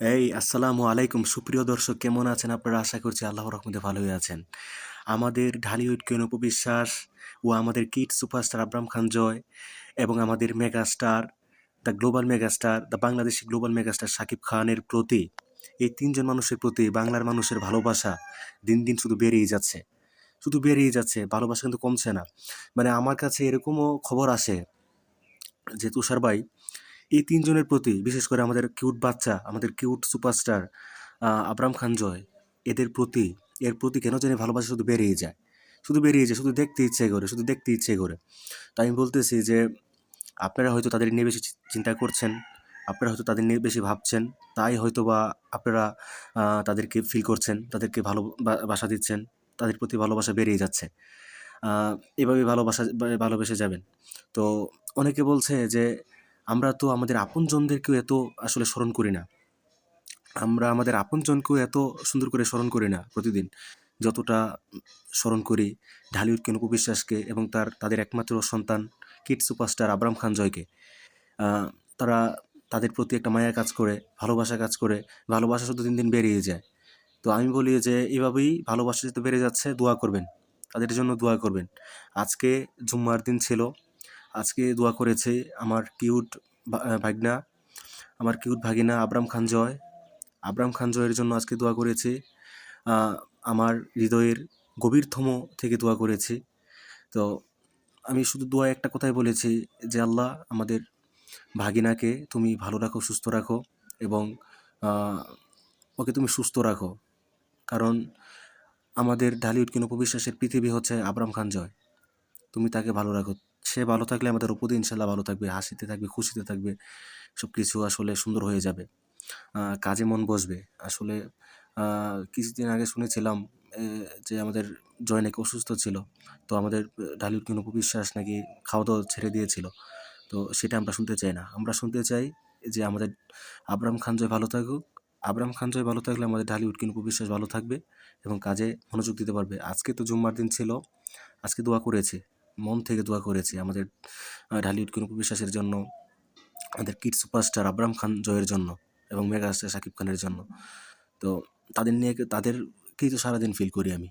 এই, আসসালামু আলাইকুম। সুপ্রিয় দর্শক, কেমন আছেন আপনারা? আশা করছি আল্লাহর রহমতে ভালোই আছেন। আমাদের ঢালিউড কেন উপবিশ্বাস ও আমাদের কিট সুপারস্টার আব্রাম খান জয় এবং আমাদের megastar, the global megastar, the Bangladeshi global megastar Shakib খানের প্রতি, এই তিনজন মানুষের প্রতি, বাংলার মানুষের ভালোবাসা দিন দিন শুধু বেড়েই যাচ্ছে। শুধু বেড়েই যাচ্ছে, ভালোবাসা কিন্তু কমছে না। মানে আমার কাছে এরকমও খবর আসে যে তুষার ভাই এই তিনজনের প্রতি, বিশেষ করে আমাদের কিউট বাচ্চা, আমাদের কিউট সুপারস্টার আবরাম খান জয়, এদের প্রতি, এর প্রতি কেন জানি ভালোবাসা শুধু বেরিয়ে যায়। শুধু বেরিয়ে যায়, শুধু দেখতে ইচ্ছে করে, শুধু দেখতে ইচ্ছে করে। তাই আমি বলতেছি যে, আপনারা হয়তো তাদের নিয়ে বেশি চিন্তা করছেন, আপনারা হয়তো তাদের নিয়ে বেশি ভাবছেন, তাই হয়তো বা আপনারা তাদেরকে ফিল করছেন, তাদেরকে ভালো বাসা দিচ্ছেন, তাদের প্রতি ভালোবাসা বেরিয়ে যাচ্ছে। এভাবে ভালোবাসা ভালোবেসে যাবেন। তো অনেকে বলছে যে আমরা তো আমাদের আপনজনদেরকেও এত আসলে স্মরণ করি না। আমরা আমাদের আপনজনকেও এত সুন্দর করে স্মরণ করি না প্রতিদিন। যতটা স্মরণ করি ঢালিউড কেন বিশ্বাসকে এবং তার, তাদের একমাত্র সন্তান কিট সুপারস্টার আবরাম খান জয়কে। তারা তাদের প্রতি একটা মায়া কাজ করে, ভালোবাসা কাজ করে, ভালোবাসা শুধু দিন দিন বেরিয়ে যায়। তো আমি বলি যে এভাবেই ভালোবাসা যেহেতু বেড়ে যাচ্ছে দোয়া করবেন। তাদের জন্য দোয়া করবেন। আজকে জুম্মার দিন ছিল আজকে দোয়া করেছে আমার কিউট ভাগনা, আমার কিউট ভাগিনা আবরাম খান জয়। আবরাম খান জয়ের জন্য আজকে দোয়া করেছে। আমার হৃদয়ের গভীরতম থেকে দোয়া করেছে। তো আমি শুধু দোয়া একটা কথাই বলেছি যে, আল্লাহ আমাদের ভাগিনাকে তুমি ভালো রাখো, সুস্থ রাখো এবং ওকে তুমি সুস্থ রাখো। কারণ আমাদের ঢালিউড কিনো উপবিশ্বাসের পৃথিবী হচ্ছে আবরাম খান জয়। তুমি তাকে ভালো রাখো। সে ভালো থাকলে আমাদের উপদি ইনশাল্লাহ ভালো থাকবে, হাসিতে থাকবে, খুশিতে থাকবে সব কিছু আসলে সুন্দর হয়ে যাবে। কাজে মন বসবে। আসলে কিছুদিন আগে শুনেছিলাম যে আমাদের জয় নাকি অসুস্থ ছিল, তো আমাদের ঢালিউড উপবিশ্বাস নাকি খাওয়া দাওয়া ছেড়ে দিয়েছিল। তো সেটা আমরা শুনতে চাই না। আমরা শুনতে চাই যে আমাদের আবরাম খান জয় ভালো থাকুক। আবরাম খান জয় ভালো থাকলে আমাদের ঢালিউড কিনো উপবিশ্বাস ভালো থাকবে এবং কাজে মনোযোগ দিতে পারবে। আজকে তো জুম্মার দিন ছিল, আজকে দোয়া করেছি। মন থেকে দোয়া করেছি। আমাদের ঢালিউড কিনো উপবিশ্বাসের জন্য, আমাদের কিড সুপারস্টার আবরাম খান জয়ের জন্য এবং মেগাস্টার শাকিব খানের জন্য। তো তাদের নিয়ে তাদেরকেই তো সারাদিন ফিল করি আমি।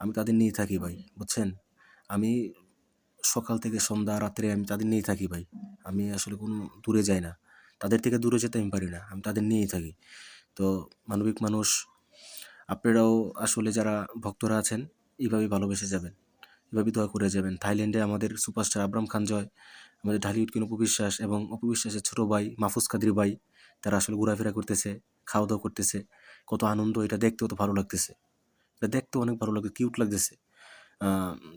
আমি তাদের নিয়ে থাকি ভাই, বুঝছেন? আমি সকাল থেকে সন্ধ্যা, রাত্রে আমি তাদের নিয়েই থাকি ভাই। আমি আসলে কোনো দূরে যাই না। তাদের থেকে দূরে যেতে আমি পারি না। আমি তাদের নিয়েই থাকি। তো মানবিক মানুষ, আপনারাও আসলে যারা ভক্তরা আছেন, এইভাবেই ভালোবেসে যাবেন। এভাবেই দোয়া করে যাবেন। থাইল্যান্ডে আমাদের সুপারস্টার আবরাম খান জয়, আমাদের ঢালিউড কিন উপবিশ্বাস এবং উপবিশ্বাসের ছোট ভাই মাহফুজ কাদির ভাই, তারা আসলে ঘোরাফেরা করতেছে খাওয়া দাওয়া করতেছে। কত আনন্দ, এটা দেখতেও তো ভালো লাগতেছে। এটা দেখতেও অনেক ভালো লাগছে কিউট লাগতেছে।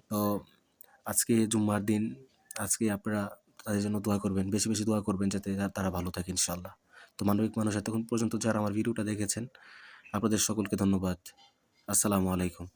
তো আজকে জুম্মার দিন, আজকে আপনারা তাদের জন্য দোয়া করবেন, বেশি বেশি দোয়া করবেন যাতে তারা ভালো থাকে ইনশাল্লাহ তো মানবিক মানুষ এতক্ষণ পর্যন্ত যারা আমার ভিডিওটা দেখেছেন, আপনাদের সকলকে ধন্যবাদ। আসসালামু আলাইকুম।